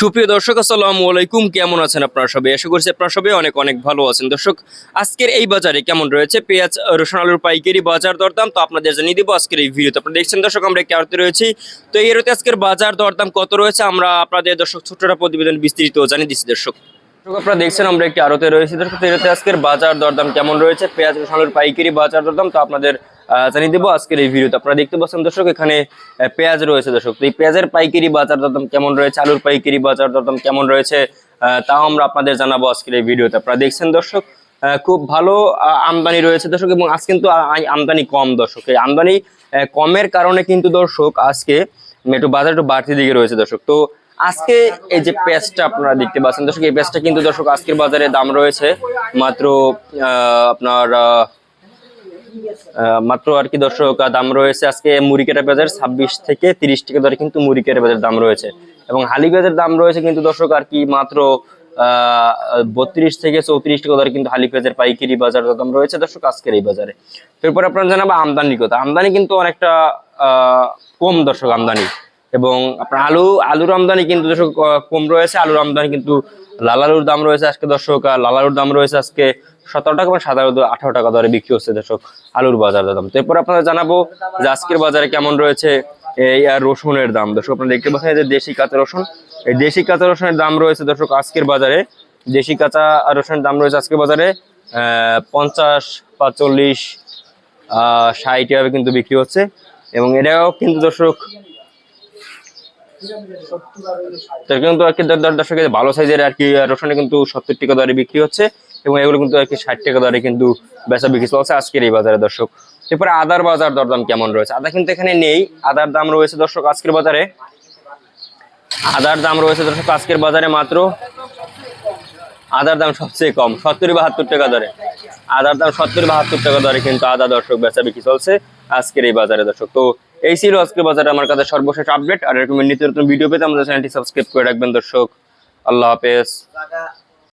সুপ্রিয় দর্শক, আসসালামু আলাইকুম। কেমন আছেন আপনারা সবাই? আশা করছি আপনারা সবাই অনেক অনেক ভালো আছেন। দর্শক, আজকের এই বাজারে কেমন রয়েছে? পেঁয়াজ, রসুন আলুর পাইকারি বাজার দরদাম তো আপনাদের জানিয়ে দেবো আজকের এই ভিডিওতে। আপনারা দেখছেন দর্শক, আমরা একটি আরতে রয়েছি। তো এই আরতে আজকের বাজার দরদাম কত রয়েছে? আমরা আপনাদের দর্শক ছোট্ট প্রতিবেদন বিস্তৃত জানিয়ে দিচ্ছি দর্শক। আপনারা দেখছেন আমরা একটি আরতে রয়েছি। দর্শক এরতে আজকের বাজার দরদাম কেমন রয়েছে? পেঁয়াজ, রসুন আলুর পাইকারি বাজার দরদাম তো আপনাদের জানিয়ে দেবো আজকের এই ভিডিওতে। আপনারা দেখতে পাচ্ছেন দর্শক, এখানে পেঁয়াজ রয়েছে দর্শক। তো এই পেঁয়াজের পাইকারি বাজার দরদাম কেমন রয়েছে? আলুর পাইকারি বাজার দরদাম কেমন রয়েছে? তাও আমরা আপনাদের জানাব আজকের এই ভিডিওতে। আপনারা দেখছেন দর্শক খুব ভালো আমদানি রয়েছে দর্শক, এবং আজ কিন্তু আমদানি কম দর্শক। এই আমদানি কমের কারণে কিন্তু দর্শক, আজকে একটু বাজার একটু বাড়তি দিকে রয়েছে দর্শক। তো আজকে এই যে পেঁয়াজটা আপনারা দেখতে পাচ্ছেন দর্শক, এই পেঁয়াজটা কিন্তু দর্শক আজকের বাজারে দাম রয়েছে মাত্র আপনার মাত্র আর কি দর্শক দাম রয়েছে আজকে মুড়ি কেটা পেঁয়াজের ছাব্বিশ থেকে তিরিশ টাকা দরে কিন্তু মুড়ি কেটা পেঁয়াজের দাম রয়েছে। এবং হালি পেঁয়াজের দাম রয়েছে কিন্তু দর্শক আর কি মাত্র বত্রিশ থেকে চৌত্রিশ টাকা দরে কিন্তু হালি পেঁয়াজের পাইকারি বাজার দাম রয়েছে দর্শক আজকের এই বাজারে। এরপর আপনারা জানাব আমদানির কথা। আমদানি কিন্তু অনেকটা কম দর্শক আমদানি। এবং আপনার আলু আলুর আমদানি কিন্তু দর্শক কম রয়েছে। আলুর আমদানি কিন্তু লাল আলুর দাম রয়েছে আজকে দর্শক আর লাল আলুর দাম রয়েছে আজকে সতেরো টাকা এবং আলু আঠারো টাকা দরে বিক্রি হচ্ছে দর্শক আলুর বাজার দাম। তো এরপর আপনারা জানাব যে আজকের বাজারে কেমন রয়েছে এই আর রসুনের দাম। দর্শক আপনারা দেখতে পাচ্ছেন যে দেশি কাঁচা রসুন। এই দেশি কাঁচা রসুনের দাম রয়েছে দর্শক আজকের বাজারে। দেশি কাঁচা রসুনের দাম রয়েছে আজকের বাজারে পঞ্চাশ বা চল্লিশ আহ, ষাট এভাবে কিন্তু বিক্রি হচ্ছে। এবং এটাও কিন্তু দর্শক কিন্তু আর কি দর- দর- দর্শক ভালো সাইজের আর কি রসুনে কিন্তু সত্তর টাকা দরে বিক্রি হচ্ছে এবং এগুলো কিন্তু আর কি ষাট টাকা দরে কিন্তু বেচা বিক্রি চলছে আজকের এই বাজারে, দর্শক। এরপরে আদার বাজার দরদাম কেমন রয়েছে? আদা কিন্তু এখানে নেই, আদার দাম রয়েছে, দর্শক, আজকের বাজারে। আদার দাম রয়েছে, দর্শক, আজকের বাজারে মাত্র আদার দাম সবচেয়ে কম, সত্তর বাহাত্তর টাকা দরে। আদার দাম সত্তর বাহাত্তর টাকা দরে কিন্তু আদা দর্শক বেচা বিক্রি চলছে আজকের এই বাজারে, দর্শক। তো এই ছিল আজকে বাজারে আমার কাছে সর্বশেষ আপডেট। আর এরকম নিত্য নতুন ভিডিও পেতে আমাদের চ্যানেলটি সাবস্ক্রাইব করে রাখবেন, দর্শক। আল্লাহ হাফেজ।